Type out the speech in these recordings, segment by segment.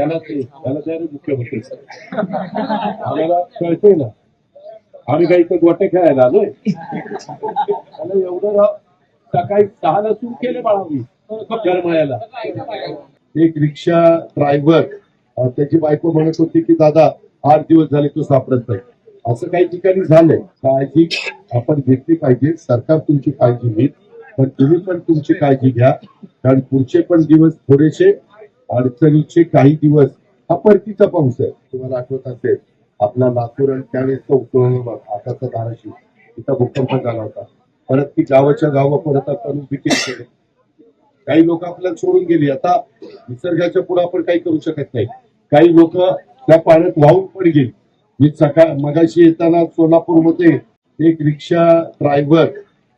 त्याला ते त्याला त्या मुख्यमंत्री आम्हाला कळतंय ना. आम्ही काही इथं गोटे खेळायला आलोय. त्याला एवढं सकाळी सहाला सुरू केले बाळावी गरमायाला. एक रिक्षा ड्रायव्हर त्याची बायको म्हणत होती की दादा आठ दिवस झाले तो सापडत नाही. असं काही ठिकाणी झालंय. काळजी आपण घेतली पाहिजे. सरकार तुमची काळजी घेईल. पण तुम्ही पण तुमची काळजी घ्या. कारण पुढचे पण दिवस थोडेसे अडचणीचे काही दिवस हा परतीचा पाऊस आहे. तुम्हाला आठवत असेल आपला लातूर आणि त्यावेळेस आताचा धाराशिव. तिथं भूकंप झाला होता. परत ती गावाच्या गाव परत आपण उभी काही लोक आपल्याला सोडून गेली. आता निसर्गाच्या पुढे आपण काही करू शकत नाही. काही लोक त्या पाण्यात वाहून पण गेली. मी सकाळ मगाशी येताना सोलापूरमध्ये एक रिक्षा ड्रायव्हर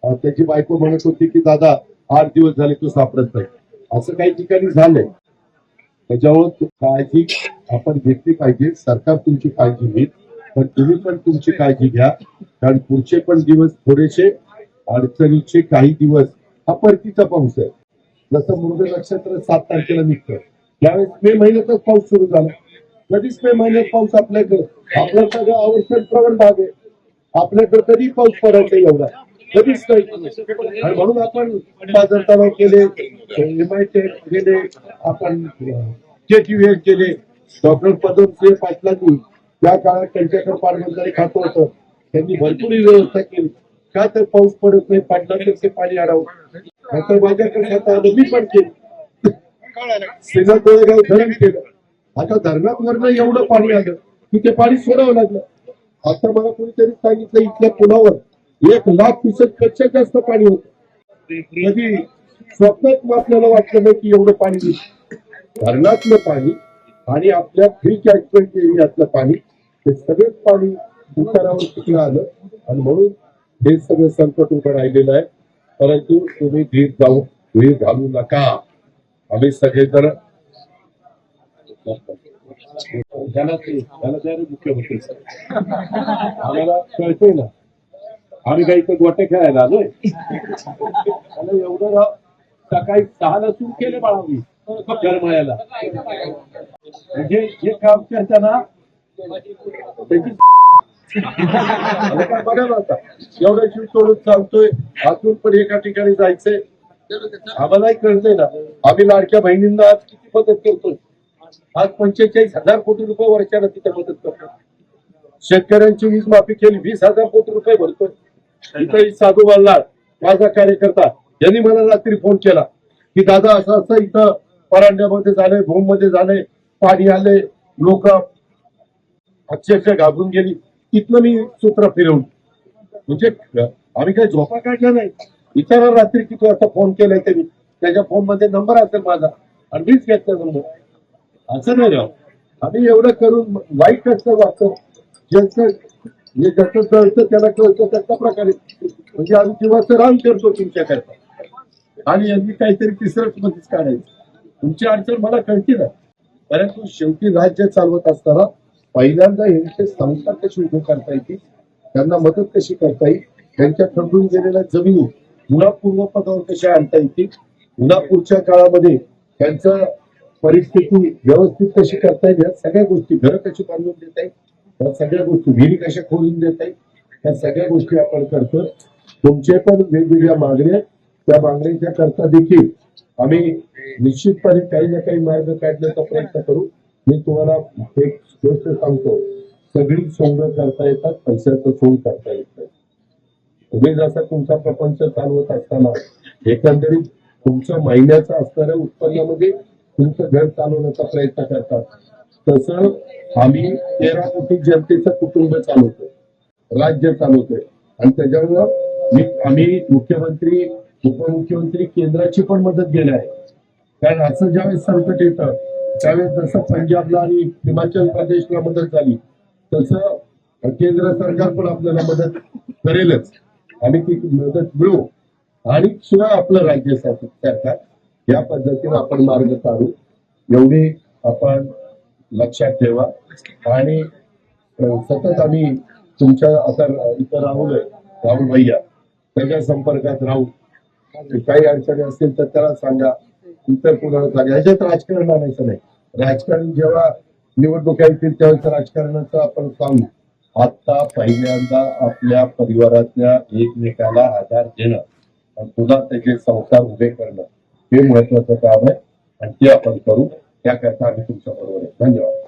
त्याची बायको म्हणत होती की दादा आठ दिवस झाले तो सापडत नाही. असं काही ठिकाणी झालंय. त्याच्यामुळे काळजी आपण घेतली पाहिजे. सरकार तुमची काळजी घेईल पण तुम्ही पण तुमची काळजी घ्या. कारण पुढचे पण दिवस थोडेसे अडचणीचे काही दिवस हा परतीचा पाऊस आहे. जसं मृग नक्षत्र सात तारखेला निघतं. त्यावेळेस मे महिन्यातच पाऊस सुरू झाला. कधीच मे महिन्यात पाऊस आपल्याकडे. आपला सगळं आवश्यक प्रवण भाग आहे. आपल्याकडे कधी पाऊस पडायचा एवढा. कधीच नाही. आणि म्हणून आपण बाजार तलाव केले एमआयटी केले आपण केटीव्ही केले. डॉक्टर पदमसिंह पाटलांनी त्या काळात त्यांच्याकडे पाटबंधारे खातं होतं. त्यांनी भरपूर व्यवस्था केली. का तर पाऊस पडत नाही पाटलांकडे ते पाणी आणावं. नंतर माझ्याकडे खाता आलं मी पण केलं. सेना गोळेगाव धरण केलं. आता धरणात एवढं पाणी आलं. की ते पाणी सोडावं लागलं. आता मला कोणीतरी सांगितलं इथल्या पुलावर एक लाख क्युसेकपेक्षा जास्त पाणी होत. कधी स्वप्नात आपल्याला वाटलं नाही की एवढं पाणी. धरणातलं पाणी आणि आपल्या फ्री कॅचमेंट एरियातलं पाणी हे सगळंच पाणी उतारावर तिकडे आलं? आणि म्हणून हे सगळं संकट उभं राहिलेलं आहे. परंतु तुम्ही धीर जाऊ धीर घालू नका. आम्ही त्याला त्या मुख्यमंत्री आम्हाला कळतंय ना? आम्ही काही इथं गोटे खेळायला आलोय. एवढं सकाळी सहाला सुरू केले बाळावी गरमाळ्याला. म्हणजे हे काम करता ना त्याची बघा ना आता एवढा जीव सोडून चालतोय. अजून पण एका ठिकाणी जायचंय. आम्हालाही कळतंय ना. आम्ही लाडक्या बहिणींना आज किती मदत करतोय. आज पंचेचाळीस हजार कोटी रुपये वर्षाला तिथे मदत करतो शेतकऱ्यांची वीज माफी केली वीस हजार कोटी रुपये भरतोय. इथं साधू बल्लाळ माझा कार्यकर्ता यांनी मला रात्री फोन केला की दादा असं असं इथं परांड्यामध्ये झालंय भूममध्ये झालंय पाणी आले लोक अक्षरशः घाबरून गेली. इथनं मी सूत्र फिरवून म्हणजे आम्ही काही झोपा काढल्या नाही. इतरांना रात्री किती वाजता फोन केलाय त्यांनी? त्याच्या फोनमध्ये नंबर असेल माझा. आणि मीच घेतला नंबर असं नाही राव. आम्ही एवढं करून वाईट कसं वाचतो. ज्यांचं जे ज्याचं कळतं त्याला कळतं त्या प्रकारे. म्हणजे आम्ही जीवाचं रान करतो तुमच्याकरता. आणि यांनी काहीतरी तिसरंच मध्येच काढायचं. तुमची अडचण मला कळती ना. परंतु शेवटी राज्य चालवत असताना पहिल्यांदा यांचे संस्था कशी उभं करता येतील? त्यांना मदत कशी करता येईल? त्यांच्या खंडून गेलेल्या जमिनी पुन्हा पूर्वपदावर कशा आणता येतील? पुन्हा पुढच्या काळामध्ये त्यांचं परिस्थिती व्यवस्थित कशी करता येईल? या सगळ्या गोष्टी घरं कशी बांधून देता येईल? या सगळ्या गोष्टी विहिरी कशा खोलून देता येईल या सगळ्या गोष्टी आपण करतो. तुमचे पण वेगवेगळ्या मागण्या त्या मागण्यांच्या करता देखील आम्ही निश्चितपणे काही ना काही मार्ग काढण्याचा प्रयत्न करू. मी तुम्हाला एक गोष्ट सांगतो. सगळी सोंग करता येतात पैशाचं सोंग करता येत. नाही तुम्ही जसा तुमचा प्रपंच चालवत असताना एकंदरीत तुमच्या महिन्याचं असणाऱ्या उत्पन्नामध्ये तुमचं घर चालवण्याचा प्रयत्न करतात. तसं आम्ही तेरा कोटी जनतेचं कुटुंब चालवतोय. राज्य चालवतोय. आणि त्याच्यामुळं मी आम्ही मुख्यमंत्री उपमुख्यमंत्री केंद्राची पण मदत घेणार आहे. कारण असं ज्यावेळेस संकट येतं त्यावेळेस जसं पंजाबला आणि हिमाचल प्रदेशला मदत झाली तसं केंद्र सरकार पण आपल्याला मदत करेलच. आणि ती मदत मिळू आणि शिवाय आपलं राज्य सरकार या पद्धतीने आपण मार्ग काढू. एवढी आपण लक्षात ठेवा. आणि सतत आम्ही तुमच्या आता इथं राहुल आहे राहुल भैया. त्याच्या संपर्कात राहू. काही अडचणी असतील तर त्याला सांगा. इतर कुणाला सांगा. ह्याच्यात राजकारण आणायचं नाही. राजकारण जेव्हा निवडणुका येतील त्यावेळेस राजकारणाचं आपण सांगू. आता पहिल्यांदा आपल्या परिवारातल्या एकमेकाला आधार देणं आणि पुन्हा त्याचे संसार उभे करणं हे महत्वाचं काम आहे. आणि ते आपण करू. त्याकरता आम्ही तुमच्या बरोबर आहे धन्यवाद.